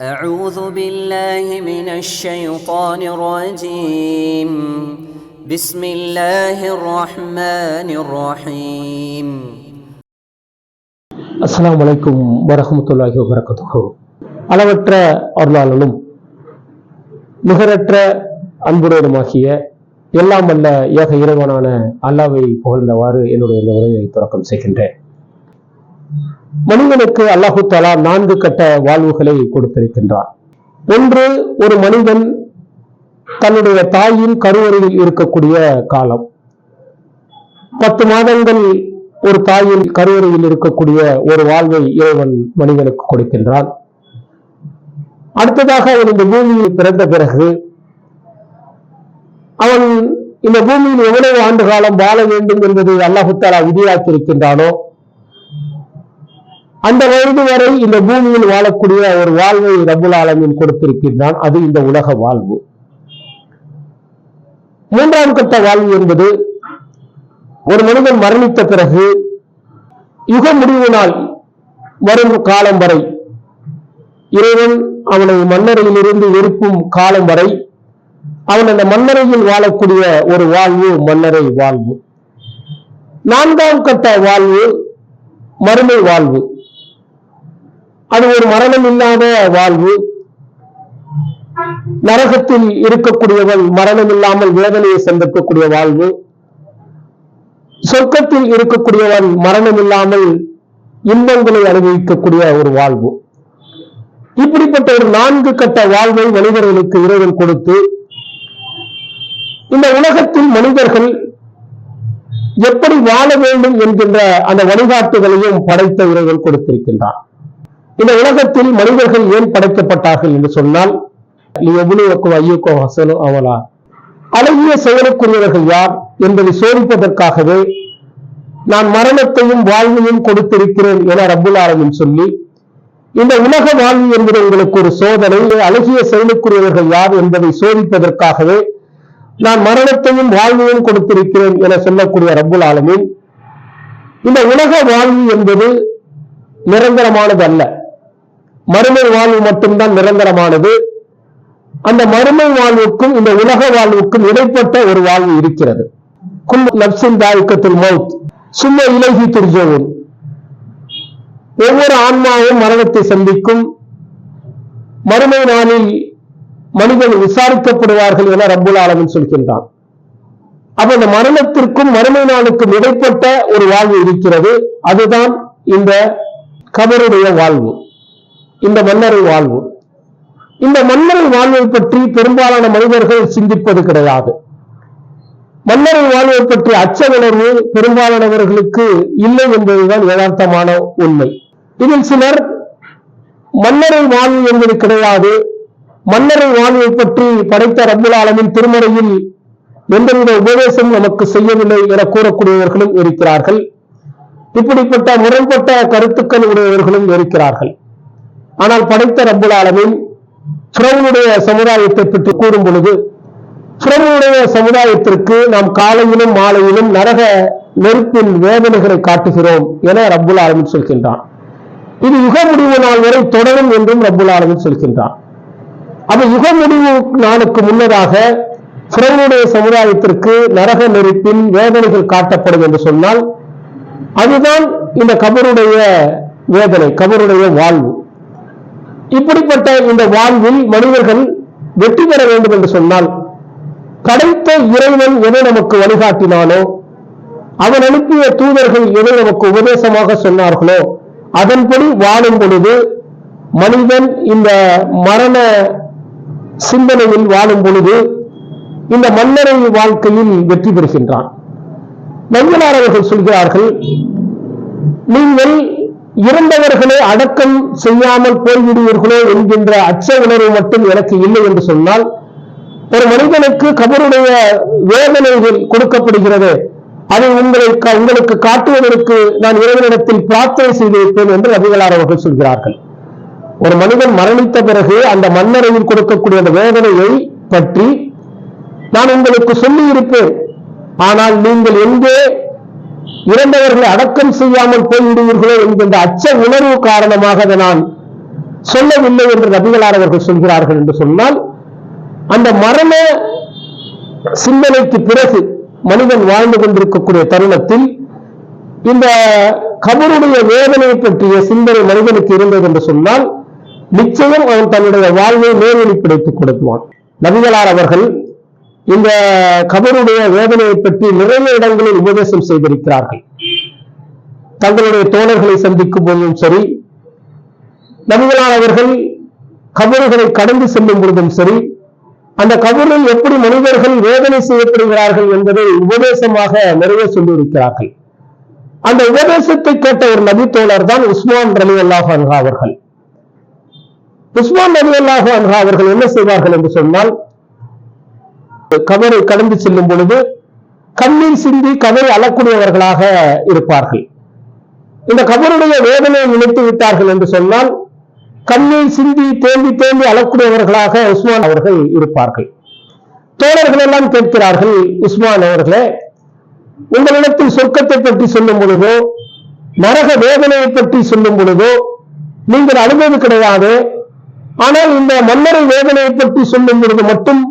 أعوذ بالله من الشيطان الرجيم بسم الله الرحمن الرحيم அஸ்ஸலாமு அலைக்கும் வரஹ்மத்துல்லாஹி வபரகாத்துஹு அளவற்ற அருளாளனும் நிகரற்ற அன்புடையதுமாகிய எல்லாம் வல்ல ஏக இறைவனான அல்லாவை புகழ்ந்தவாறு என்னுடைய இந்த உரையை தொடக்கம் செய்கின்றேன் மனிதனுக்கு அல்லாஹு தஆலா நான்கு கட்ட வாழ்வுகளை கொடுத்திருக்கின்றான். ஒன்று ஒரு மனிதன் தன்னுடைய தாயின் கருவறையில் இருக்கக்கூடிய காலம். பத்து மாதங்கள் ஒரு தாயின் கருவறையில் இருக்கக்கூடிய ஒரு வாழ்வை இறைவன் மனிதனுக்கு கொடுக்கின்றான். அடுத்ததாக அவன் இந்த பூமியில் பிறந்த பிறகு அவன் இந்த பூமியில் எவ்வளவு ஆண்டு காலம் வாழ வேண்டும் என்பதை அல்லாஹு தாலா விதியாக்கியிருக்கின்றானோ அந்த வயது வரை இந்த பூமியில் வாழக்கூடிய ஒரு வாழ்வை ரபுல் ஆலமின் கொடுத்திருக்கின்றான். அது இந்த உலக வாழ்வு. மூன்றாம் கட்ட வாழ்வு என்பது ஒரு மனிதன் மரணித்த பிறகு யுக முடிவு நாள் வரும் காலம் வரை இறைவன் அவனை மன்னரையிலிருந்து இருந்து காலம் வரை அவன் அந்த மன்னரையில் வாழக்கூடிய ஒரு வாழ்வு மன்னரை வாழ்வு. நான்காம் கட்ட வாழ்வு மறுமை வாழ்வு. அது ஒரு மரணம் இல்லாத வாழ்வு. நரகத்தில் இருக்கக்கூடியவன் மரணம் இல்லாமல் வேதனையை சந்திக்கக்கூடிய வாழ்வு. சொர்க்கத்தில் இருக்கக்கூடியவன் மரணம் இல்லாமல் இன்பங்களை அனுபவிக்கக்கூடிய ஒரு வாழ்வு. இப்படிப்பட்ட ஒரு நான்கு கட்ட வாழ்வை மனிதர்களுக்கு இறைவன் கொடுத்து இந்த உலகத்தில் மனிதர்கள் எப்படி வாழ வேண்டும் என்கின்ற அந்த வழிகாட்டுகளையும் படைத்த இறைவன் கொடுத்திருக்கின்றான். இந்த உலகத்தில் மனிதர்கள் ஏன் படைக்கப்பட்டார்கள் என்று சொன்னால் எவ்வளவு ஐயோக்கோ ஹசனோ அவலா. அழகிய செயலுக்குரியவர்கள் யார் என்பதை சோதிப்பதற்காகவே நான் மரணத்தையும் வாழ்வையும் கொடுத்திருக்கிறேன் என ரப்புல் ஆலமின் சொல்லி இந்த உலக வாழ்வு என்பது உங்களுக்கு ஒரு சோதனை அழகிய செயலுக்குரியவர்கள் யார் என்பதை சோதிப்பதற்காகவே நான் மரணத்தையும் வாழ்வையும் கொடுத்திருக்கிறேன் என சொல்லக்கூடிய ரப்புல் ஆலமின் இந்த உலக வாழ்வு என்பது நிரந்தரமானது அல்ல மறுமை வாழ்வு மட்டும்தான் நிரந்தரமானது. அந்த மறுமை வாழ்வுக்கும் இந்த உலக வாழ்வுக்கும் இடைப்பட்ட ஒரு வாழ்வு இருக்கிறது. குல் நப்சின் தாய்க்கத்தில் மவுத் சும்மா இலகி துர்ஜோவும் ஒவ்வொரு ஆன்மாவும் மரணத்தை சந்திக்கும். மறுமை நாளில் மனிதன் விசாரிக்கப்படுவார்கள் என ரப்புல் ஆலமின் சொல்கின்றான். அப்ப இந்த மரணத்திற்கும் மறுமை நாளுக்கும் இடைப்பட்ட ஒரு வாழ்வு இருக்கிறது. அதுதான் இந்த கபருடைய வாழ்வு. இந்த மன்னரை வாழ்வு. இந்த மன்னரை வாழ்வை பற்றி பெரும்பாலான மனிதர்கள் சிந்திப்பது கிடையாது. மன்னரை வாழ்வை பற்றி அச்ச உணர்வு பெரும்பாலானவர்களுக்கு இல்லை என்பதுதான் யதார்த்தமான உண்மை. இதில் சிலர் மன்னரை வாழ்வு என்பது கிடையாது. மன்னரை வாழ்வை பற்றி படைத்த ரப்புல் ஆலமின் திருமறையில் எந்தவித உபதேசம் நமக்கு செய்யவில்லை என கூறக்கூடியவர்களும் இருக்கிறார்கள். இப்படிப்பட்ட முரண்பட்ட கருத்துக்கள் உடையவர்களும் இருக்கிறார்கள். ஆனால் படைத்த ரப்புல் ஆலமின் ஃபிரௌனுடைய சமுதாயத்தை பற்றி கூறும் பொழுது ஃபிரௌனுடைய சமுதாயத்திற்கு நாம் காலையிலும் மாலையிலும் நரக நெருப்பின் வேதனைகளை காட்டுகிறோம் என ரப்புல் ஆலமின் சொல்கின்றான். இது யுக முடிவு நாள் வரை தொடரும் என்றும் ரப்புல் ஆலமின் சொல்கின்றான். அப்ப யுக முடிவு நாளுக்கு முன்னதாக ஃபிரௌனுடைய சமுதாயத்திற்கு நரக நெருப்பின் வேதனைகள் காட்டப்படும் என்று சொன்னால் அதுதான் இந்த கபருடைய வேதனை கபருடைய வாழ்வு. இப்படிப்பட்ட இந்த வாழ்வில் மனிதர்கள் வெற்றி பெற வேண்டும் என்று சொன்னால் படைத்த இறைவன் எதை நமக்கு வழிகாட்டினானோ அவன் அனுப்பிய தூதர்கள் எதை நமக்கு உபதேசமாக சொன்னார்களோ அதன்படி வாழும் பொழுது மனிதன் இந்த மரண சிந்தனையில் வாழும் பொழுது இந்த மன்னரை வாழ்க்கையில் வெற்றி பெறுகின்றான். நம்பினார் அவர்கள் சொல்கிறார்கள் நீங்கள் இறந்தவர்களை அடக்கம் செய்யாமல் போய்விடுவீர்களோ என்கின்ற அச்ச உணர்வு மட்டும் எனக்கு இல்லை என்று சொன்னால் ஒரு மனிதனுக்கு கபருடைய வேதனைகள் கொடுக்கப்படுகிறது. அதை உங்களை உங்களுக்கு காட்டுவதற்கு நான் இறைவனிடத்தில் பிரார்த்தனை செய்திருப்பேன் என்று ரவிகளார் அவர்கள் சொல்கிறார்கள். ஒரு மனிதன் மரணித்த பிறகு அந்த மன்னரையில் கொடுக்கக்கூடிய அந்த வேதனையை பற்றி நான் உங்களுக்கு சொல்லி இருப்பேன் ஆனால் நீங்கள் எங்கே இறந்தவர்களை அடக்கம் செய்யாமல் போய்விடுவீர்களோ என்கின்ற அச்ச உணர்வு காரணமாக அதை நான் சொல்லவில்லை என்று நபிகளார் அவர்கள் சொல்கிறார்கள் என்று சொன்னால் அந்த மரண சிந்தனைக்கு பிறகு மனிதன் வாழ்ந்து கொண்டிருக்கக்கூடிய தருணத்தில் இந்த கபருடைய வேதனை பற்றிய சிந்தனை மனிதனுக்கு இருந்தது என்று சொன்னால் நிச்சயம் அவன் தன்னுடைய வாழ்வை நேர்வழி பிடித்துக் கொடுத்துவான் நபிகளார் அவர்கள் இந்த கபருடைய வேதனையை பற்றி நிறைய இடங்களில் உபதேசம் செய்திருக்கிறார்கள். தங்களுடைய தோழர்களை சந்திக்கும் போதும் சரி நபிகளார் அவர்கள் கபறுகளை கடந்து செல்லும் பொழுதும் சரி அந்த கபரில் எப்படி மனிதர்கள் வேதனை செய்யப்படுகிறார்கள் என்பதை உபதேசமாக நிறைய சொல்லியிருக்கிறார்கள். அந்த உபதேசத்தை கேட்ட ஒரு நபி தோழர் தான் உஸ்மான் ரலி அல்லாஹ் அன்ஹா அவர்கள். உஸ்மான் ரலி அல்லாஹ் அன்ஹா அவர்கள் என்ன செய்வார்கள் என்று சொன்னால் கதரை கடந்து செல்லும் பொழுது கண்ணீர் சிந்தி கதரை அளக்கூடியவர்களாக இருப்பார்கள். இந்த கபருடைய வேதனை நினைத்து விட்டார்கள் என்று சொன்னால் கண்ணீர் சிந்தி தேம்பி தேம்பி அழக்கூடியவர்களாக உஸ்மான் அவர்கள் இருப்பார்கள். தோழர்கள் எல்லாம் கேட்கிறார்கள் உஸ்மான் அவர்களே உங்களிடத்தில் சொர்க்கத்தை பற்றி சொல்லும் பொழுதோ நரக வேதனையை பற்றி சொல்லும் பொழுதோ நீங்கள் அனுபவி கிடையாது. ஆனால் இந்த மன்னரை வேதனையை பற்றி சொல்லும் பொழுது மட்டும்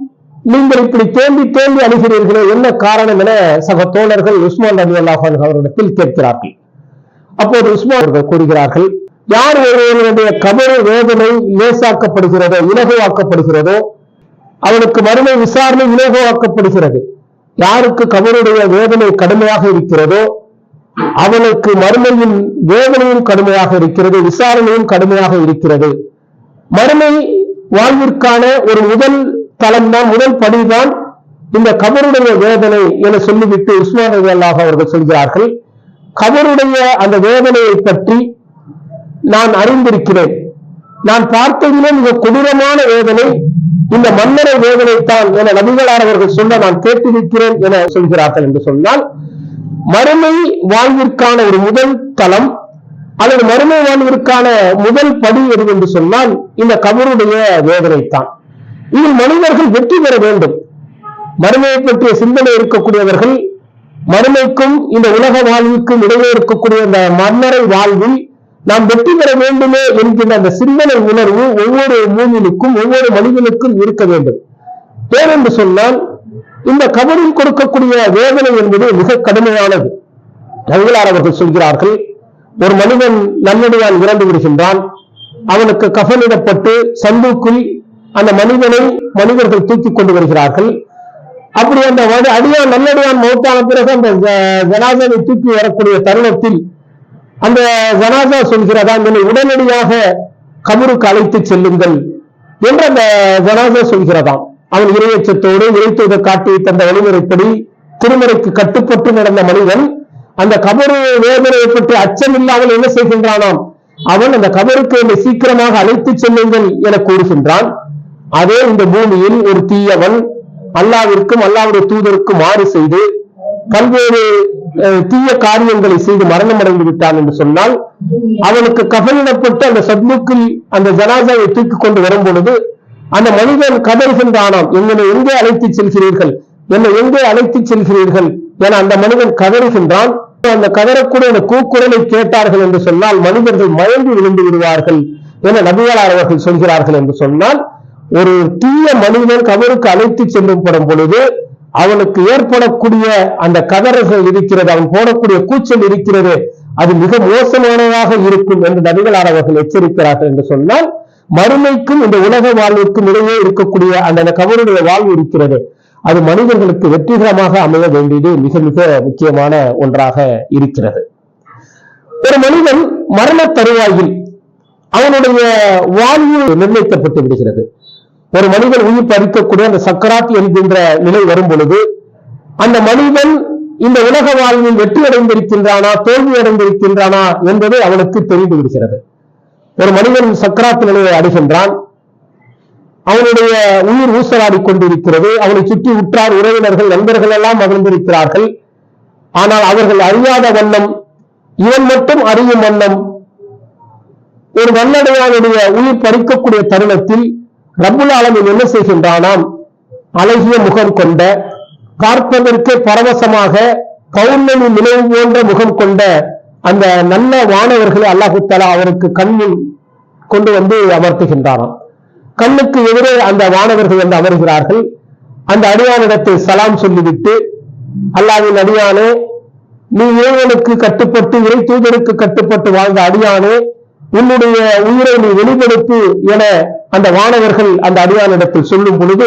நீங்கள் இப்படி தேம்பி தேம்பி அணுகிறீர்களே என்ன காரணம் என சக தோழர்கள் உஸ்மான் ரவி அல்லாஹான் அவரிடத்தில் கேட்கிறார்கள். அப்போது உஸ்மான் அவர்கள் கூறுகிறார்கள் யார் ஒருவனுடைய கபரு வேதனை லேசாக்கப்படுகிறதோ இலகுவாக்கப்படுகிறதோ அவனுக்கு மறுமை விசாரணை இலகுவாக்கப்படுகிறது. யாருக்கு கபருடைய வேதனை கடுமையாக இருக்கிறதோ அவனுக்கு மறுமையின் வேதனையும் கடுமையாக இருக்கிறது விசாரணையும் கடுமையாக இருக்கிறது. மறுமை வாழ்விற்கான ஒரு முதல் தளம்தான் முதல் படிதான் இந்த கபருடைய வேதனை என சொல்லிவிட்டு உஸ்மான் அவர்கள் சொல்கிறார்கள். கபருடைய அந்த வேதனையை பற்றி நான் அறிந்திருக்கிறேன். நான் பார்த்ததிலே மிக கொடூரமான வேதனை இந்த மன்னரை வேதனைத்தான் என நபிகளார் அவர்கள் சொல்ல நான் கேட்டிருக்கிறேன் என சொல்கிறார்கள் என்று சொன்னால் மறுமை வாழ்விற்கான ஒரு முதல் தளம் அல்லது மறுமை வாழ்விற்கான முதல் படி எது என்று சொன்னால் இந்த கபருடைய வேதனைத்தான். இதில் மனிதர்கள் வெற்றி பெற வேண்டும். மறுமையை பற்றிய சிந்தனை இருக்கக்கூடியவர்கள் மறுமைக்கும் இந்த உலக வாழ்வுக்கும் இடையே இருக்கக்கூடிய அந்த மன்னரை வாழ்வில் நாம் வெற்றி பெற வேண்டுமே என்கின்ற அந்த சிந்தனை உணர்வு ஒவ்வொரு மூவிலுக்கும் ஒவ்வொரு மனிதனுக்கும் இருக்க வேண்டும். ஏனென்று சொன்னால் இந்த கபரில் கொடுக்கக்கூடிய வேதனை என்பது மிக கடுமையானது. நவிகளார் அவர்கள் சொல்கிறார்கள் ஒரு மனிதன் நன்னடியால் இறந்து விடுகின்றான். அவனுக்கு கஃனிடப்பட்டு சந்துக்குள் அந்த மனிதனை மனிதர்கள் தூக்கி கொண்டு வருகிறார்கள். அப்படி அந்த அடியான் நல்லடியான் மௌத்தான பிறகு அந்த ஜ- தூக்கி வரக்கூடிய தருணத்தில் அந்த ஜனாதா சொல்கிறதா என்னை உடனடியாக கபருக்கு அழைத்து செல்லுங்கள் என்று அந்த ஜனாதா சொல்கிறதாம். அவன் இரையச்சத்தோடு இறைத்துவதை காட்டி தந்த வழிமுறைப்படி திருமறைக்கு கட்டுப்பட்டு நடந்த மனிதன் அந்த கபரு வேதனையை பற்றி அச்சம் இல்லாமல் என்ன செய்கின்றானாம்? அவன் அந்த கபருக்கு என்னை சீக்கிரமாக அழைத்து செல்லுங்கள் என கூறுகின்றான். அதே இந்த பூமியில் ஒரு தீயவன் அல்லாவிற்கும் அல்லாவுடைய தூதருக்கும் மாறு செய்து பல்வேறு தீய காரியங்களை செய்து மரணம் அடைந்து விட்டான் என்று சொன்னால் அவனுக்கு கபலிடப்பட்டு அந்த சத்முக்கில் அந்த ஜனாதாவை தூக்கி கொண்டு வரும் பொழுது அந்த மனிதன் கதறுகின்றானாம் என்னை எங்கே அழைத்து செல்கிறீர்கள்? என்னை எங்கே அழைத்து செல்கிறீர்கள்? என அந்த மனிதன் கதறுகின்றான் அந்த கதறக்கூடிய அந்த கூக்குரலை கேட்டார்கள் என்று சொன்னால் மனிதர்கள் மயங்கி விழுந்து விடுவார்கள் என நபிகளார் அவர்கள் சொல்கிறார்கள் என்று சொன்னால் ஒரு தீய மனிதன் கபருக்கு அழைத்து செல்லப்படும் பொழுது அவனுக்கு ஏற்படக்கூடிய அந்த கதறுகள் இருக்கிறது அவன் போடக்கூடிய கூச்சல் இருக்கிறது அது மிக மோசமானதாக இருக்கும் என்று நபிகளார் அவர்கள் எச்சரிக்கிறார்கள் என்று சொன்னால் மறுமைக்கும் இந்த உலக வாழ்விற்கும் இடையே இருக்கக்கூடிய அந்த கபருடைய வாழ்வு இருக்கிறது. அது மனிதர்களுக்கு வெற்றிகரமாக அமைய வேண்டியது மிக மிக முக்கியமான ஒன்றாக இருக்கிறது. ஒரு மனிதன் மரண தருவாயில் அவனுடைய வாழ்வு நிர்ணயிக்கப்பட்டு விடுகிறது. ஒரு மனிதன் உயிர் பறிக்கக்கூடிய அந்த சக்கராத் என்கின்ற நிலை வரும் பொழுது அந்த மனிதன் இந்த உலக வாழ்வில் வெற்றி அடைந்திருக்கின்றானா தோல்வி அடைந்திருக்கின்றானா என்பது அவனுக்கு தெரிந்து விடுகிறது. ஒரு மனிதன் சக்கராத் நிலையை அடைகின்றான். அவனுடைய உயிர் ஊசலாடி கொண்டிருக்கிறது. அவனை சுற்றி உற்றார் உறவினர்கள் நண்பர்கள் எல்லாம் மகிழ்ந்திருக்கிறார்கள் ஆனால் அவர்கள் அறியாத வண்ணம் இவன் மட்டும் அறியும் வண்ணம் ஒரு நல்லடையானுடைய உயிர் பறிக்கக்கூடிய தருணத்தில் ரப்புல் ஆலமின் என்ன செய்கின்றானாம்? அழகிய முகம் கொண்ட பார்ப்பதற்கு பரவசமாக பௌர்ணமி நினைவு போன்ற முகம் கொண்ட அந்த நல்ல வானவர்களை அல்லாஹு தலா அவருக்கு கண்ணில் கொண்டு வந்து அமர்த்துகின்றாராம் கண்ணுக்கு எதிரே அந்த வானவர்கள் வந்து அமர்கிறார்கள். அந்த அடியானிடத்தை சலாம் சொல்லிவிட்டு அல்லாவின் அடியானே நீ ஏவனுக்கு கட்டுப்பட்டு இறை தூதருக்கு கட்டுப்பட்டு வாழ்ந்த அடியானே உன்னுடைய உயிரை நீ வெளிப்படுத்து என அந்த வானவர்கள் அந்த அடியானிடத்தில் சொல்லும் பொழுது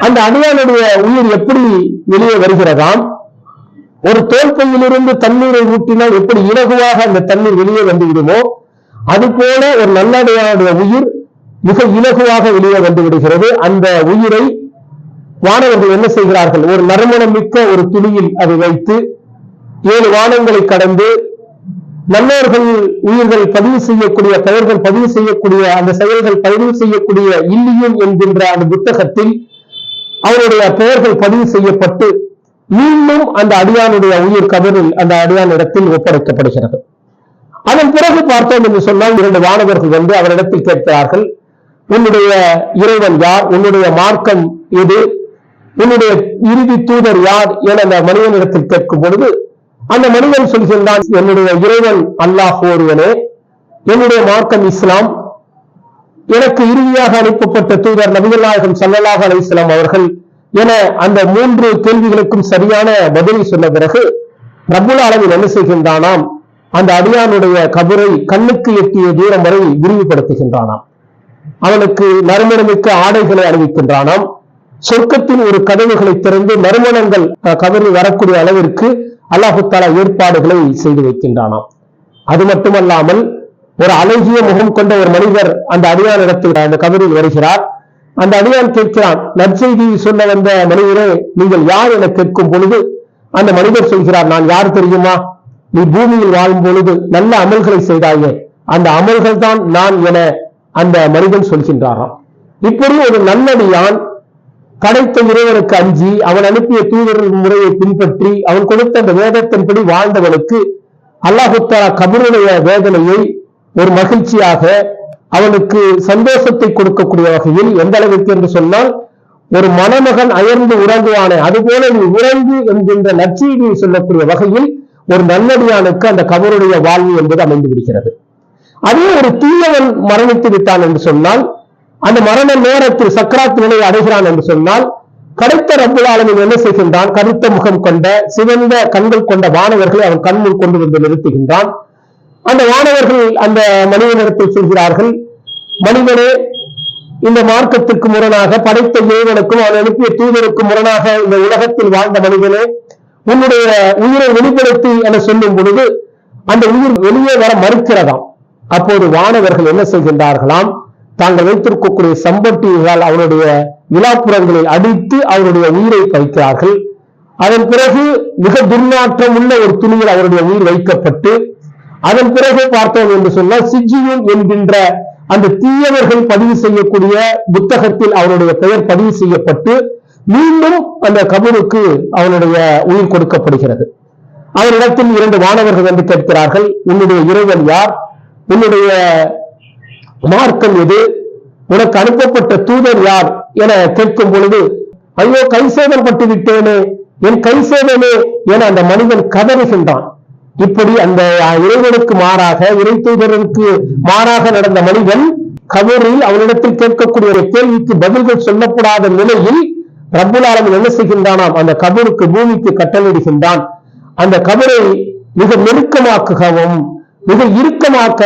அந்த அடியானுடைய உயிர் எப்படி வெளியே வருகிறதாம்? ஒரு தோல்பையிலிருந்து தண்ணீரை ஊற்றினால் எப்படி இலகுவாக அந்த தண்ணீர் வெளியே வந்துவிடுமோ? அது போல ஒரு நல்லடையானுடைய உயிர் மிக இலகுவாக வெளியே வந்து விடுகிறது அந்த உயிரை வானவர்கள் என்ன செய்கிறார்கள்? ஒரு நறுமணம் மிக்க ஒரு துணியில் அதை வைத்து ஏழு வானங்களை கடந்து நல்லோர்கள் உயிர்கள் பதிவு செய்யக்கூடிய பெயர்கள் பதிவு செய்யக்கூடிய அந்த செயல்கள் பதிவு செய்யக்கூடிய இல்லியும் என்கின்ற அந்த புத்தகத்தில் அவருடைய பெயர்கள் பதிவு செய்யப்பட்டு மீண்டும் அந்த அடியானுடைய உயிர் கபரில் அந்த அடியான் இடத்தில் ஒப்படைக்கப்படுகிறது. அதன் பிறகு பார்த்தோம் என்று சொன்னால் இரண்டு மாணவர்கள் வந்து அவரிடத்தில் கேட்கிறார்கள் உன்னுடைய இறைவன் யார்? உன்னுடைய மார்க்கம் எது? உன்னுடைய இறுதி தூதர் யார்? என அந்த மனிதனிடத்தில் கேட்கும் பொழுது அந்த மனிதன் சொல்கின்றான் என்னுடைய இறைவன் அல்லாஹ் ஒருவனே என்னுடைய மார்க்கம் இஸ்லாம். எனக்கு இறுதியாக அனுப்பப்பட்ட தூதர் நபிகள் நாயகம் ஸல்லல்லாஹு அலைஹி அவர்கள் என அந்த மூன்று கேள்விகளுக்கும் சரியான பதிலை சொன்ன பிறகு ரப்புல் அளவில் என்ன செய்கின்றானாம் அந்த அடியானுடைய கபரை கண்ணுக்கு எட்டிய தூரம் வரை விரிவுபடுத்துகின்றானாம். அவனுக்கு நறுமணமிக்க ஆடைகளை அணிவிக்கின்றானாம். சொர்க்கத்தின் ஒரு கதவுகளை திறந்து நறுமணங்கள் அஹ், கபரில் வரக்கூடிய அளவிற்கு அல்லாஹுத்தாலா ஏற்பாடுகளை செய்து வைக்கின்றானாம். அது மட்டுமல்லாமல் ஒரு அழகிய முகம் கொண்ட ஒரு மனிதர் அந்த அடியான் இடத்தில் அந்த கபரில் வருகிறார். அந்த அடியான் கேட்கிறான் நற்செய்தி சொல்ல வந்த மனிதரே நீங்கள் யார் என கேட்கும் பொழுது அந்த மனிதர் சொல்கிறார் நான் யார் தெரியுமா? நீ பூமியில் வாழும் பொழுது நல்ல அமல்களை செய்தாயே. அந்த அமல்கள் தான் நான் என அந்த மனிதன் சொல்கின்றாராம். இப்படி ஒரு நல்லடியான் படைத்த இறைவனுக்கு அஞ்சி அவன் அனுப்பிய தூதர் முறையை பின்பற்றி அவன் கொடுத்த அந்த வேதத்தின்படி வாழ்ந்தவனுக்கு அல்லாஹுத்தாரா கபருடைய வேதனையை ஒரு மகிழ்ச்சியாக அவனுக்கு சந்தோஷத்தை கொடுக்கக்கூடிய வகையில் எந்த அளவிற்கு என்று சொன்னால் ஒரு மணமகன் அயர்ந்து உறங்குவானே அதுபோல நீ உறங்கு என்கின்ற நற்செய்தியை சொல்லக்கூடிய வகையில் ஒரு நல்லடியானுக்கு அந்த கபருடைய வாழ்வு என்பது அமைந்து விடுகிறது. அதே ஒரு தீயவன் மரணித்து விட்டான் என்று சொன்னால் அந்த மரண நேரத்தில் சக்கராத் நிலையை அடைகிறான் என்று சொன்னால் கருத்த ரப்புல் என்ன செய்கின்றான்? கருத்த முகம் கொண்ட சிவந்த கண்கள் கொண்ட வானவர்களை அவன் கண்முன் கொண்டு வந்து நிறுத்துகின்றான். அந்த வானவர்கள் அந்த மனிதனிடத்தில் சொல்கிறார்கள் மனிதனே இந்த மார்க்கத்திற்கு முரணாக படைத்த இறைவனுக்கும் அவன் அனுப்பிய தூதருக்கும் முரணாக இந்த உலகத்தில் வாழ்ந்த மனிதனே உன்னுடைய உயிரை வெளிப்படுத்தி என சொல்லும் பொழுது அந்த உயிர் வெளியே வர மறுக்கிறதாம். அப்போது வானவர்கள் என்ன செய்கின்றார்களாம்? தாங்கள் வைத்திருக்கக்கூடிய சம்பட்டியால் அவருடைய விழாப்புறங்களில் அடித்து அவருடைய உயிரை பறிக்கிறார்கள். அதன் பிறகு மிக துர்நாற்றம் உள்ள ஒரு துணியில் அவருடைய உயிர் வைக்கப்பட்டு அதன் பிறகு பார்த்தோம் என்று சொன்னால் சிஜியும் என்கின்ற அந்த தீயவர்கள் பதிவு செய்யக்கூடிய புத்தகத்தில் அவருடைய பெயர் பதிவு செய்யப்பட்டு மீண்டும் அந்த கபூருக்கு அவனுடைய உயிர் கொடுக்கப்படுகிறது. அவரிடத்தில் இரண்டு மாணவர்கள் வந்து கேட்கிறார்கள் உன்னுடைய இறைவன் யார்? உன்னுடைய மார்க்கம் எது? உனக்கு அனுப்பப்பட்ட தூதர் யார்? என கேட்கும் பொழுது ஐயோ கை சேதப்பட்டு விட்டேனே என் கை சேதமே என அந்த மனிதன் கதறுகின்றான். இப்படி அந்த இறைவனுக்கு மாறாக இறை தூதருக்கு மாறாக நடந்த மனிதன் கபரில் அவனிடத்தில் கேட்கக்கூடிய ஒரு கேள்விக்கு பதில்கள் சொல்லப்படாத நிலையில் ரப்புல் என்ன செய்கின்றானாம்? அந்த கபருக்கு பூமிக்கு கட்டளையிடுகின்றான். அந்த கபரை மிக நெருக்கமாக்குகவும் மிக இறுக்கமாக்க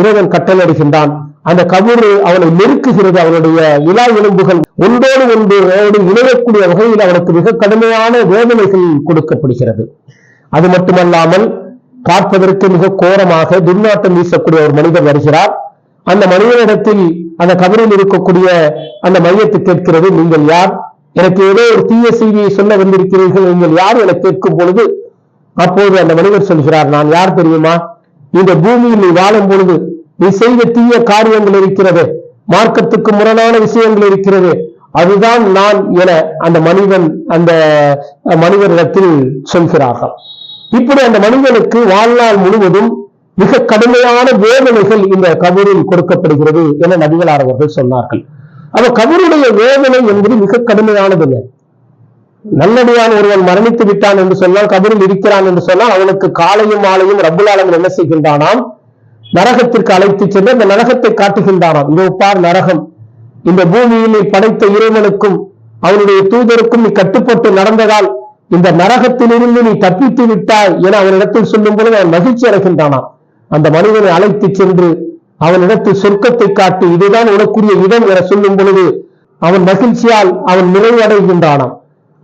இறைவன் கட்டளையிடுகின்றான். அந்த கபரு அவனை நெருக்குகிறது அவனுடைய இலா எலும்புகள் ஒன்றோடு ஒன்றோடு இணையக்கூடிய வகையில் அவனுக்கு மிக கடுமையான வேதனைகள் கொடுக்கப்படுகிறது. அது மட்டுமல்லாமல் பார்ப்பதற்கு மிக கோரமாக துர்நாட்டம் வீசக்கூடிய ஒரு மனிதர் வருகிறார். அந்த மனிதனிடத்தில் அந்த கபரில் இருக்கக்கூடிய அந்த மையத்தை கேட்கிறது நீங்கள் யார்? எனக்கு ஏதோ ஒரு தீய செய்தியை சொல்ல வந்திருக்கிறீர்கள் நீங்கள் யார்? என கேட்கும் பொழுது அப்போது அந்த மனிதர் சொல்கிறார் நான் யார் தெரியுமா? இந்த பூமியில் நீ வாழும் பொழுது நீ செய்த தீய காரியங்கள் இருக்கிறது. மார்க்கத்துக்கு முரணான விஷயங்கள் இருக்கிறது. அதுதான் நான் என அந்த மனிதன் அந்த மனிதரிடத்தில் சொல்கிறார்கள். இப்படி அந்த மனிதனுக்கு வாழ்நாள் முழுவதும் மிக கடுமையான வேதனைகள் இந்த கபூரில் கொடுக்கப்படுகிறது என நபிகளார் அவர்கள் சொன்னார்கள். அவ கபருடைய வேதனை என்பது மிக கடுமையானது இல்லை. நல்லடியான் ஒருவன் மரணித்து விட்டான் என்று சொன்னால் கபரில் இருக்கிறான் என்று சொன்னால் அவனுக்கு காலையும் மாலையும் ரப்புலாளங்கள் என்ன செய்கின்றானாம்? நரகத்திற்கு அழைத்து சென்று அந்த நரகத்தை காட்டுகின்றாராம். இதோ பார் நரகம். இந்த பூமியில் படைத்த இறைவனுக்கும் அவனுடைய தூதருக்கும் நீ கட்டுப்பட்டு நடந்ததால் இந்த நரகத்திலிருந்து நீ தப்பித்து விட்டாய் என அவனிடத்தில் சொல்லும் பொழுது அவன் மகிழ்ச்சி அடைகின்றானாம். அந்த மனிதனை அழைத்து சென்று அவனிடத்தில் சொர்க்கத்தை காட்டி இதுதான் உனக்குரிய இடம் என சொல்லும் பொழுது அவன் மகிழ்ச்சியால் அவன் நிறைவடைகின்றானாம்.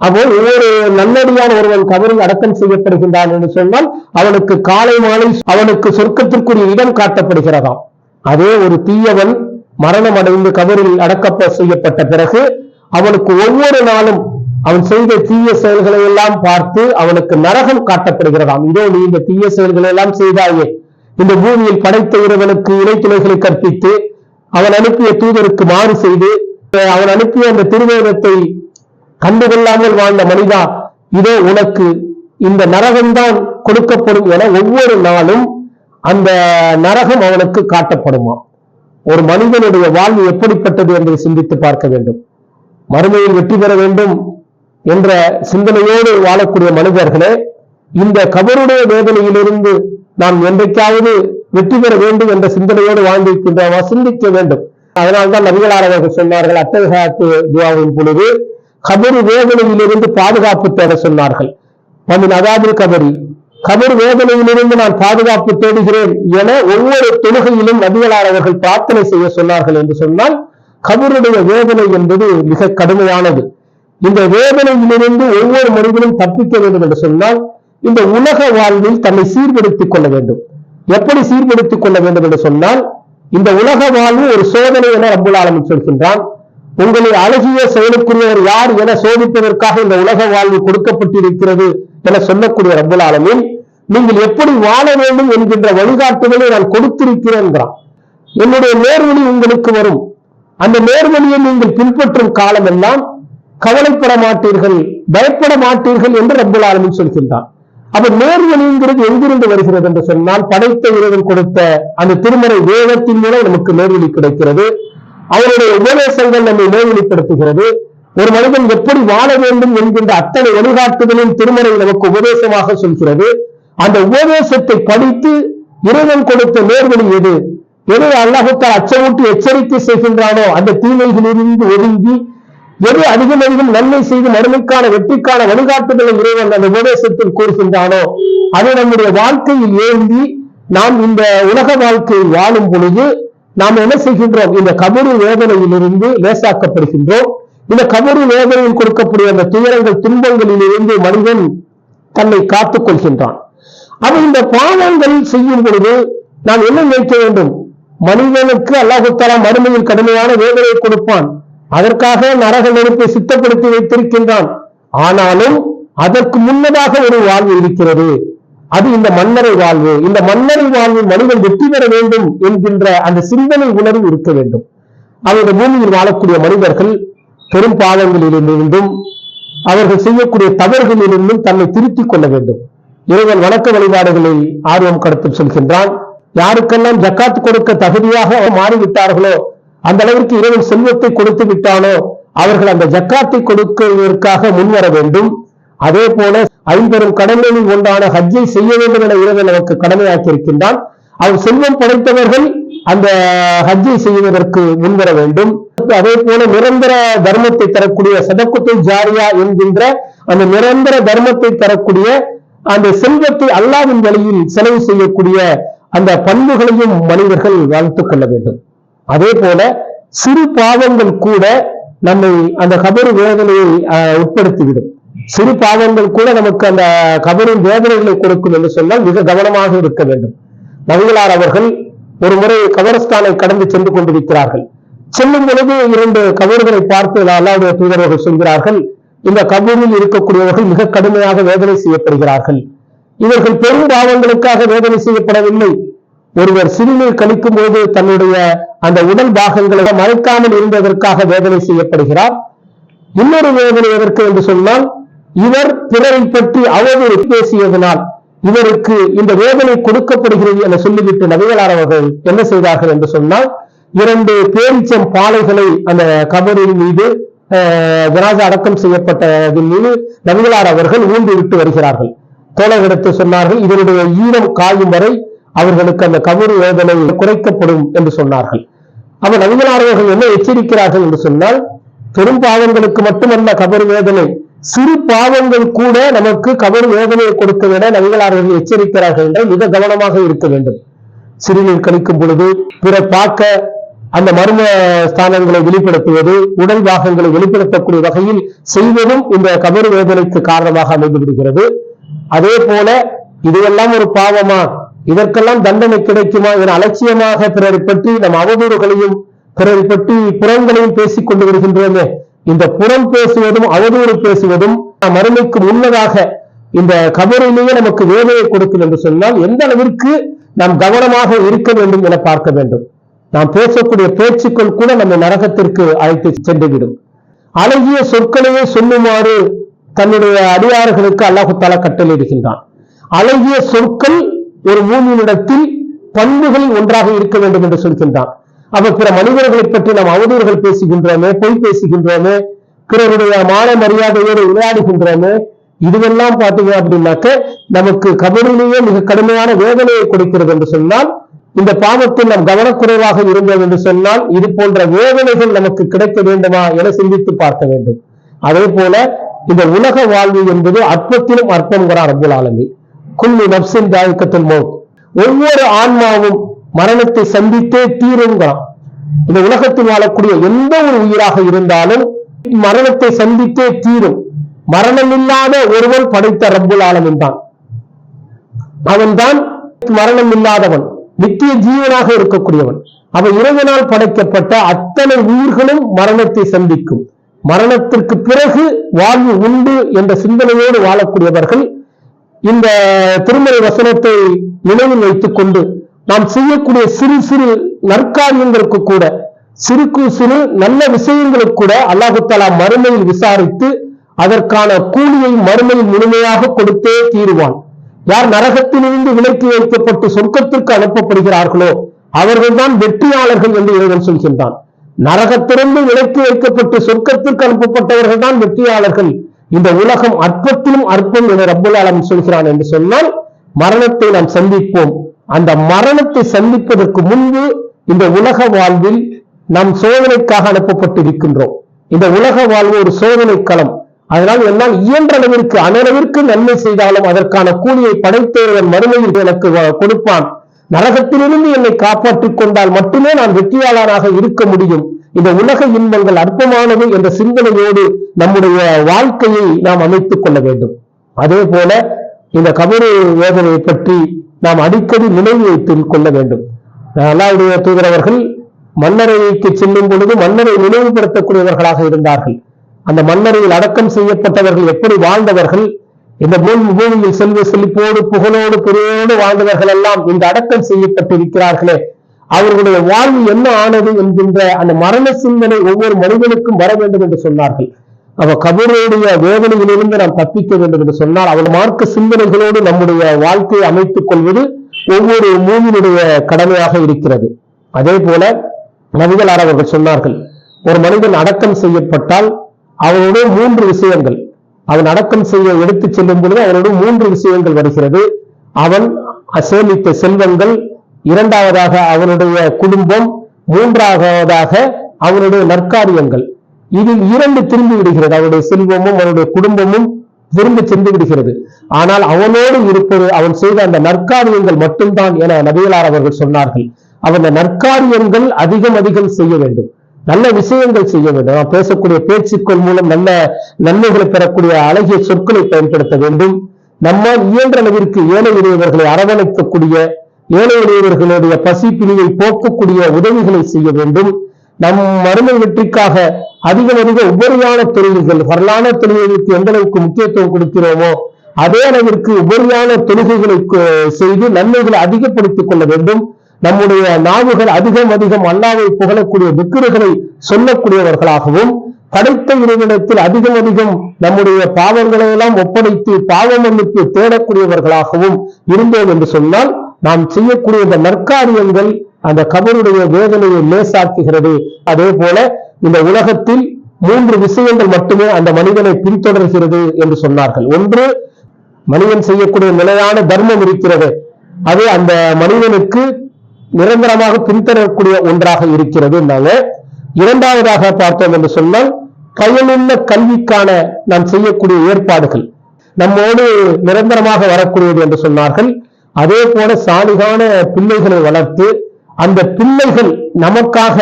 அப்போ ஒவ்வொரு நல்லடியான ஒருவன் கவரி அடக்கம் செய்யப்படுகின்றான் என்று சொன்னால் அவனுக்கு காலை மாலை அவனுக்கு சொர்க்கத்திற்குரிய இடம் காட்டப்படுகிறதாம். அதே ஒரு தீயவன் மரணம் அடைந்து கபரில் அடக்கப்ப செய்யப்பட்ட பிறகு அவனுக்கு ஒவ்வொரு நாளும் அவன் செய்த தீய செயல்களை எல்லாம் பார்த்து அவனுக்கு நரகம் காட்டப்படுகிறதாம். இதோ நீ இந்த தீய செயல்களை எல்லாம் செய்தாயே. இந்த பூமியில் படைத்த இறைவனுக்கு இணைத்துணைகளை கற்பித்து அவன் அனுப்பிய தூதருக்கு மாறு செய்து அவன் அனுப்பிய அந்த திருவேதத்தை கண்டுகொள்ளாமல் வாழ்ந்த மனிதா இதோ உனக்கு இந்த நரகம்தான் கொடுக்கப்படும் என ஒவ்வொரு நாளும் அந்த நரகம் அவனுக்கு காட்டப்படுமா? ஒரு மனிதனுடைய வாழ்வு எப்படிப்பட்டது என்பதை சிந்தித்து பார்க்க வேண்டும். மறுமையில் வெற்றி பெற வேண்டும் என்ற சிந்தனையோடு வாழக்கூடிய மனிதர்களே இந்த கபருடைய வேதனையிலிருந்து நாம் என்றைக்காவது வெற்றி பெற வேண்டும் என்ற சிந்தனையோடு வாழ்ந்திருக்கின்றோமா? சிந்திக்க வேண்டும். அதனால்தான் நபிகளார் அவர்கள் சொன்னார்கள் அத்தகாத்து துவாவின் பொழுது கபர் வேதனையிலிருந்து பாதுகாப்பு தேட சொன்னார்கள். பமின் அதாபில் கபரி கபர் வேதனையிலிருந்து நான் பாதுகாப்பு தேடுகிறேன் என ஒவ்வொரு தொழுகையிலும் நபிகளார் அவர்கள் பிரார்த்தனை செய்ய சொன்னார்கள் என்று சொன்னால் கபருடைய வேதனை என்பது மிக கடுமையானது. இந்த வேதனையிலிருந்து ஒவ்வொரு மனிதனும் தப்பிக்க வேண்டும் என்று சொன்னால் இந்த உலக வாழ்வில் தன்னை சீர்படுத்திக் கொள்ள வேண்டும். எப்படி சீர்படுத்திக் கொள்ள வேண்டும் என்று சொன்னால் இந்த உலக வாழ்வு ஒரு சோதனை என ரப்புல் ஆலமீன் சொல்கின்றான். உங்களை அழகிய செயலுக்குரியவர் யார் என சோதிப்பதற்காக இந்த உலக வாழ்வு கொடுக்கப்பட்டிருக்கிறது என சொல்லக்கூடிய ரப்புல் நீங்கள் எப்படி வாழ வேண்டும் என்கின்ற வழிகாட்டுதலை நான் கொடுத்திருக்கிறேன் என்னுடைய நேர்வழி உங்களுக்கு வரும். அந்த நேர்வழியை நீங்கள் பின்பற்றும் காலமெல்லாம் கவலைப்பட மாட்டீர்கள் பயப்பட மாட்டீர்கள் என்று ரப்புல் ஆலமீன் சொல்கின்றான் அப்ப நேர்வழிங்கிறது எங்கிருந்து வருகிறது என்று சொன்னால் படைத்த இறைவன் கொடுத்த அந்த திருமறை வேதத்தின் மூலம் நமக்கு நேர்வழி கிடைக்கிறது. அவருடைய உபதேசங்கள் நம்மை நேர்வழிப்படுத்துகிறது ஒரு மனிதன் எப்படி வாழ வேண்டும் என்கின்ற அத்தனை வழிகாட்டுதலின் திருமறை நமக்கு உபதேசமாக சொல்கிறது. அந்த உபதேசத்தை படித்து இறைவன் கொடுத்த நேர்வழி எது? எதை அல்லாஹுத்தால் அச்சமூட்டி எச்சரிக்கை செய்கின்றானோ அந்த தீமைகளிலிருந்து ஒதுங்கி எது அதிகம் அதிகம் நன்மை செய்து மறுமைக்கான வெற்றிக்கான வழிகாட்டுதலை இறைவன் அந்த உபதேசத்தில் கூறுகின்றானோ அது நம்முடைய வாழ்க்கையில் ஏந்தி நாம் இந்த உலக வாழ்க்கையில் வாழும் பொழுது நாம் என்ன செய்கின்றோம்? இந்த கபரு வேதனையிலிருந்து லேசாக்கப்படுகின்றோம். இந்த கபரு வேதனையில் கொடுக்கக்கூடிய அந்த துயரங்கள் துன்பங்களிலிருந்து மனிதன் தன்னை காத்துக் கொள்கின்றான். அவன் இந்த பாவங்கள் செய்யும் பொழுது நாம் என்ன நினைக்க வேண்டும்? மனிதனுக்கு அல்லாஹுத்தாலா மறுமையில் கடுமையான வேதனை கொடுப்பான். அதற்காக நரக நெருப்பை சித்தப்படுத்தி வைத்திருக்கின்றான். ஆனாலும் அதற்கு முன்னதாக ஒரு வாழ்வு இருக்கிறது. அது இந்த மன்னரை வாழ்வு. இந்த மன்னரை வாழ்வு மனிதன் வெற்றி பெற வேண்டும் என்கின்ற அந்த சிந்தனை உணர்வு இருக்க வேண்டும். அவருடைய பூமியில் வாழக்கூடிய மனிதர்கள் பெரும் பாவங்களிலிருந்தும் அவர்கள் செய்யக்கூடிய தவறுகளிலிருந்தும் தன்னை திருத்திக் கொள்ள வேண்டும். இறைவன் வணக்க வழிபாடுகளை ஆர்வம் கடத்தும் சொல்கின்றான். யாருக்கெல்லாம் ஜக்காத் கொடுக்க தகுதியாக மாறிவிட்டார்களோ அந்த அளவிற்கு இறைவன் செல்வத்தை கொடுத்து விட்டானோ அவர்கள் அந்த ஜக்காத்தை கொடுக்கிறதற்காக முன்வர வேண்டும். அதே போல ஐம்பெரும் கடமைகளில் ஒன்றான ஹஜ்ஜை செய்ய வேண்டும் என இறைவன் நமக்கு கடமையாக்கி இருக்கின்றான் அவர் செல்வம் படைத்தவர்கள் அந்த ஹஜ்ஜை செய்வதற்கு முன்வர வேண்டும். அதே போல நிரந்தர தர்மத்தை தரக்கூடிய சதக்குத்தை ஜாரியா என்கின்ற அந்த நிரந்தர தர்மத்தை தரக்கூடிய அந்த செல்வத்தை அல்லாவின் வழியில் செலவு செய்யக்கூடிய அந்த பண்புகளையும் மனிதர்கள் வளர்த்துக் கொள்ள வேண்டும். அதே போல சிறு பாவங்கள் கூட நம்மை அந்த கபரு வேதனையை அஹ், உட்படுத்திவிடும். சிறு பாவங்கள் கூட நமக்கு அந்த கபரின் வேதனைகளை கொடுக்கும் என்று சொன்னால் மிக கவனமாக இருக்க வேண்டும். நபிகளார் அவர்கள் ஒரு முறை கபரஸ்தானை கடந்து சென்று கொண்டிருக்கிறார்கள். செல்லும் பொழுது இரண்டு கபர்களை பார்த்து அல்லாவுடைய தூதரர்கள் சொல்கிறார்கள் இந்த கபூரில் இருக்கக்கூடியவர்கள் மிக கடுமையாக வேதனை செய்யப்படுகிறார்கள். இவர்கள் பெரும் பாவங்களுக்காக வேதனை செய்யப்படவில்லை. ஒருவர் சிறுநீர் கழிக்கும் போது தன்னுடைய அந்த உடல் பாகங்களை மறைக்காமல் இருந்ததற்காக வேதனை செய்யப்படுகிறார். இன்னொரு வேதனை எதற்கு என்று சொன்னால் இவர் பிறரை பற்றி அவதூறு பேசியதனால் இவருக்கு இந்த வேதனை கொடுக்கப்படுகிறது என சொல்லிவிட்டு நபிகளார் அவர்கள் என்ன செய்தார்கள் என்று சொன்னால் இரண்டு பேரிச்சம் பாலைகளை அந்த கபரின் மீது விராஜ அடக்கம் செய்யப்பட்டதின் மீது நபிகளார் அவர்கள் ஊன்றி விட்டு வருகிறார்கள் தோழர்களிடத்து சொன்னார்கள் இதனுடைய ஈரம் காயும் வரை அவர்களுக்கு அந்த கபரு வேதனை குறைக்கப்படும் என்று சொன்னார்கள். அப்ப நபிகளாரவர்கள் என்ன எச்சரிக்கிறார்கள் என்று சொன்னால் பெரும் பாவங்களுக்கு மட்டுமல்ல கபரு வேதனை சிறு பாவங்கள் கூட நமக்கு கபரு வேதனையை கொடுக்க விட நங்களார்கள் எச்சரிக்கிறார்கள் என்றால் மிக கவனமாக இருக்க வேண்டும். சிறுநீர் கழிக்கும் பொழுது பிறர் பார்க்க அந்த மர்ம ஸ்தானங்களை வெளிப்படுத்துவது உடல் பாகங்களை வெளிப்படுத்தக்கூடிய வகையில் செய்வதும் இந்த கபரு வேதனைக்கு காரணமாக அமைந்து விடுகிறது. அதே போல இதையெல்லாம் ஒரு பாவமா? இதற்கெல்லாம் தண்டனை கிடைக்குமா என அலட்சியமாக பிறரை பற்றி நம் அவதூறுகளையும் பிறரை பற்றி புறங்களையும் பேசிக் கொண்டு வருகின்றோமே. இந்த புறம் பேசுவதும் அவதூறு பேசுவதும் மறுமைக்கு முன்னதாக இந்த கபரிலேயே நமக்கு வேலையை கொடுக்கும் என்று சொன்னால் எந்த அளவிற்கு நாம் கவனமாக இருக்க வேண்டும் என பார்க்க வேண்டும். நாம் பேசக்கூடிய பேச்சுக்கள் கூட நம்ம நரகத்திற்கு அழைத்து சென்றுவிடும். அழகிய சொற்களையே சொல்லுமாறு தன்னுடைய அடியார்களுக்கு அல்லாஹு தாலா கட்டளையிடுகின்றான். அழகிய சொற்கள் ஒரு மூமியினிடத்தில் பண்புகளில் ஒன்றாக இருக்க வேண்டும் என்று சொல்கின்றான். அப்ப பிற மனிதர்களை பற்றி நாம் அவதூறுகள் பேசுகின்றோமே பொய் பேசுகின்றோமே பிறருடைய மான மரியாதையோடு விளையாடுகின்றோமே இதுவெல்லாம் பார்த்தீங்க அப்படின்னாக்க நமக்கு கபரிலேயே மிக கடுமையான வேதனையை கொடுக்கிறது என்று சொன்னால் இந்த பாவத்தில் நாம் கவனக்குறைவாக இருந்தோம் என்று சொன்னால் இது போன்ற வேதனைகள் நமக்கு கிடைக்க வேண்டுமா என சிந்தித்து பார்க்க வேண்டும். அதே போல இந்த உலக வாழ்வு என்பது அற்பத்திலும் அற்பம்ங்கிறார் அப்துல் ஆலமி. குல்லி நப்சின் தாயக்கத்தில் மோத். ஒவ்வொரு ஆன்மாவும் மரணத்தை சந்தித்தே தீருங்கிறான் இந்த உலகத்தில் வாழக்கூடிய எந்த ஒரு உயிராக இருந்தாலும் மரணத்தை சந்தித்தே தீரும். மரணமில்லாத ஒருவன் படைத்த ரப்புல் ஆலமின் தான். அவன்தான் மரணம் இல்லாதவன் நித்திய ஜீவனாக இருக்கக்கூடியவன். அவன் இறைவனால் படைக்கப்பட்ட அத்தனை உயிர்களும் மரணத்தை சந்திக்கும். மரணத்திற்கு பிறகு வாழ்வு உண்டு என்ற சிந்தனையோடு வாழக்கூடியவர்கள் இந்த திருமலை வசனத்தை நினைவில் வைத்துக் கொண்டு நாம் செய்யக்கூடிய சிறு சிறு நற்காரியங்களுக்கு கூட சிறுக்கு சிறு நல்ல விஷயங்களுக்கு கூட அல்லாஹுத்தாலா மறுமையில் விசாரித்து அதற்கான கூலியை மறுமையில் முழுமையாக கொடுத்தே தீருவான். யார் நரகத்திலிருந்து விலக்கி வைக்கப்பட்டு சொர்க்கத்திற்கு அனுப்பப்படுகிறார்களோ அவர்கள்தான் வெற்றியாளர்கள் என்று இறைவன் சொல்கின்றான். நரகத்திலிருந்து விலக்கி வைக்கப்பட்டு சொர்க்கத்திற்கு அனுப்பப்பட்டவர்கள் தான் வெற்றியாளர்கள். இந்த உலகம் அற்பத்திலும் அற்பம் என ரப்புல் ஆலம் சொல்கிறான் என்று சொன்னால் மரணத்தை நாம் சந்திப்போம். அந்த மரணத்தை சந்திப்பதற்கு முன்பு இந்த உலக வாழ்வில் நாம் சோதனைக்காக அனுப்பப்பட்டிருக்கின்றோம். இந்த உலக வாழ்வு ஒரு சோதனை களம் அதனால் என்னால் இயன்ற அளவிற்கு அனளவிற்கு நன்மை செய்தாலும் அதற்கான கூலியை படைத்தேவன் மறுமையில் எனக்கு கொடுப்பான். நரகத்திலிருந்து என்னை காப்பாற்றிக் கொண்டால் மட்டுமே நான் வெற்றியாளனாக இருக்க முடியும். இந்த உலக இன்பங்கள் அற்பமானது என்ற சிந்தனையோடு நம்முடைய வாழ்க்கையை நாம் அமைத்துக் கொள்ள வேண்டும். அதே போல இந்த கபரு வேதனையை பற்றி நாம் அடிக்கடி நினைவு வைத்துக் கொள்ள வேண்டும். அல்லாவுடைய தூதரவர்கள் மன்னரைக்கு செல்லும் பொழுது மன்னரை நினைவுபடுத்தக்கூடியவர்களாக இருந்தார்கள். அந்த மன்னரையில் அடக்கம் செய்யப்பட்டவர்கள் எப்படி வாழ்ந்தவர்கள்? இந்த பூமி பூமியில் செல்வ செழிப்போடு புகழோடு பெரியோடு வாழ்ந்தவர்கள் எல்லாம் இந்த அடக்கம் செய்யப்பட்டிருக்கிறார்களே. அவர்களுடைய வாழ்வு என்ன ஆனது என்கின்ற அந்த மரண சிந்தனை ஒவ்வொரு மனிதனுக்கும் வர வேண்டும் என்று சொன்னார்கள். அவ கபருடைய வேதனையிலிருந்து நாம் தப்பிக்க வேண்டும் என்று சொன்னால் அவள் மார்க்க சிந்தனைகளோடு நம்முடைய வாழ்க்கையை அமைத்துக் கொள்வது ஒவ்வொரு மூவினுடைய கடமையாக இருக்கிறது. அதே போல நபிகளார் அவர்கள் சொன்னார்கள் ஒரு மனிதன் அடக்கம் செய்யப்பட்டால் அவனுடைய மூன்று விஷயங்கள் அவன் அடக்கம் செய்ய எடுத்துச் செல்லும் பொழுது அவனோட மூன்று விஷயங்கள் வருகிறது. அவன் சேமித்த செல்வங்கள் இரண்டாவதாக அவனுடைய குடும்பம் மூன்றாவதாக அவனுடைய நற்காரியங்கள். இதில் இரண்டு திரும்பி விடுகிறது. அவனுடைய செல்வமும் அவனுடைய குடும்பமும் திரும்ப சென்று விடுகிறது. ஆனால் அவனோடு இருப்பது அவன் செய்த அந்த நற்காரியங்கள் மட்டும்தான் என நபிகளார் அவர்கள் சொன்னார்கள். அவன் அந்த நற்காரியங்கள் அதிகம் அதிகம் செய்ய வேண்டும். நல்ல விஷயங்கள் செய்ய வேண்டும். நாம் பேசக்கூடிய பேச்சுக்கள் மூலம் நல்ல நன்மைகளை பெறக்கூடிய அழகிய சொற்களை பயன்படுத்த வேண்டும். நம்மால் இயன்ற அளவிற்கு ஏழை எளியவர்களை அரவணைக்கக்கூடிய ஏழை எளியவர்களுடைய பசி பிணியை போக்கக்கூடிய உதவிகளை செய்ய வேண்டும். நம் மறுமை வெற்றிக்காக அதிகம் அதிக உபரியான தொழில்கள் வரலான தொழில்களுக்கு எந்த அளவுக்கு முக்கியத்துவம் கொடுக்கிறோமோ அதே அளவிற்கு உபரியான தொழுகைகளை செய்து நன்மைகளை அதிகப்படுத்திக் கொள்ள வேண்டும். நம்முடைய நாவுகள் அதிகம் அதிகம் அல்லாவை புகழக்கூடிய விக்கிரகளை சொல்லக்கூடியவர்களாகவும் படைத்த இறைவனத்தில் அதிகம் அதிகம் நம்முடைய பாவங்களை எல்லாம் ஒப்படைத்து பாவ மன்னிப்பு தேடக்கூடியவர்களாகவும் இருந்தோம் என்று சொன்னால் நாம் செய்யக்கூடிய இந்த நற்காரியங்கள் அந்த கபருடைய வேதனையை லேசாக்குகிறது. அதே போல இந்த உலகத்தில் மூன்று விஷயங்கள் மட்டுமே அந்த மனிதனை பின்தொடர்கிறது என்று சொன்னார்கள். ஒன்று மனிதன் செய்யக்கூடிய நிலையான தர்மம் இருக்கிறது. அது அந்த மனிதனுக்கு நிரந்தரமாக பின்தொடரக்கூடிய ஒன்றாக இருக்கிறது இரண்டாவதாக பார்த்தோம் என்று சொன்னால் பயனுள்ள கல்விக்கான நாம் செய்யக்கூடிய ஏற்பாடுகள். நம்மோடு நிரந்தரமாக வரக்கூடியது என்று சொன்னார்கள். அதே போல சாலிகான பிள்ளைகளை வளர்த்து அந்த பிள்ளைகள் நமக்காக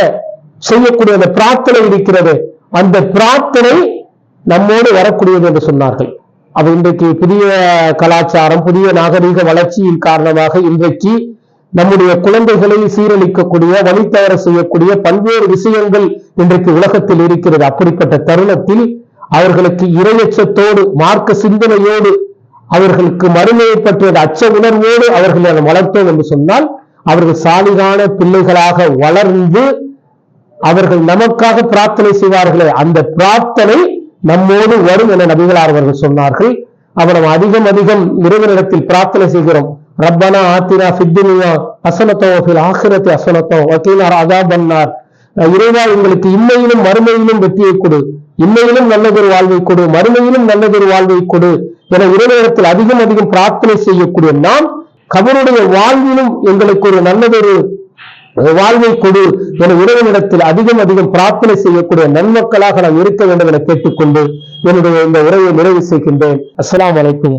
செய்யக்கூடிய அந்த பிரார்த்தனை இருக்கிறது. அந்த பிரார்த்தனை நம்மோடு வரக்கூடியது என்று சொன்னார்கள். அது இன்றைக்கு புதிய கலாச்சாரம் புதிய நாகரிக வளர்ச்சியின் காரணமாக இன்றைக்கு நம்முடைய குழந்தைகளை சீரழிக்கக்கூடிய வழித்தவர செய்யக்கூடிய பல்வேறு விஷயங்கள் இன்றைக்கு உலகத்தில் இருக்கிறது. அப்படிப்பட்ட தருணத்தில் அவர்களுக்கு இரையச்சத்தோடு மார்க்க சிந்தனையோடு அவர்களுக்கு மறுமையை பற்றிய அச்ச உணர்வோடு அவர்களை வளர்த்தோம் என்று சொன்னால் அவர்கள் சாலிதான பிள்ளைகளாக வளர்ந்து அவர்கள் நமக்காக பிரார்த்தனை செய்வார்களே அந்த பிரார்த்தனை நம்மோடு வரும் என நபிகளார் அவர்கள் சொன்னார்கள். அவர் அதிகம் அதிகம் இறைவனிடத்தில் பிரார்த்தனை செய்கிறோம். ரப்பனா ஆத்தினா சித்தினியா அசனத்தோ ஆசிரத்தை அசனத்தோ வக்கீனார் அதா பன்னார் இறைவா எங்களுக்கு இம்மையிலும் மறுமையிலும் வெற்றியை கொடு. இம்மையிலும் நல்லதொரு வாழ்வை கொடு. மறுமையிலும் நல்லதொரு வாழ்வை கொடு. என இறைவனிடத்தில் அதிகம் அதிகம் பிரார்த்தனை செய்யக்கூடிய நாம் கபருடைய வாழ்விலும் எங்களுக்கு ஒரு நல்லதொரு வாழ்வை கொடு. என இறைவனிடத்தில் அதிகம் அதிகம் பிரார்த்தனை செய்யக்கூடிய நன்மக்களாக நாம் இருக்க வேண்டும் என கேட்டுக்கொண்டு என்னுடைய இந்த உரையை நிறைவு செய்கின்றேன். அஸ்லாம் வலைக்கும்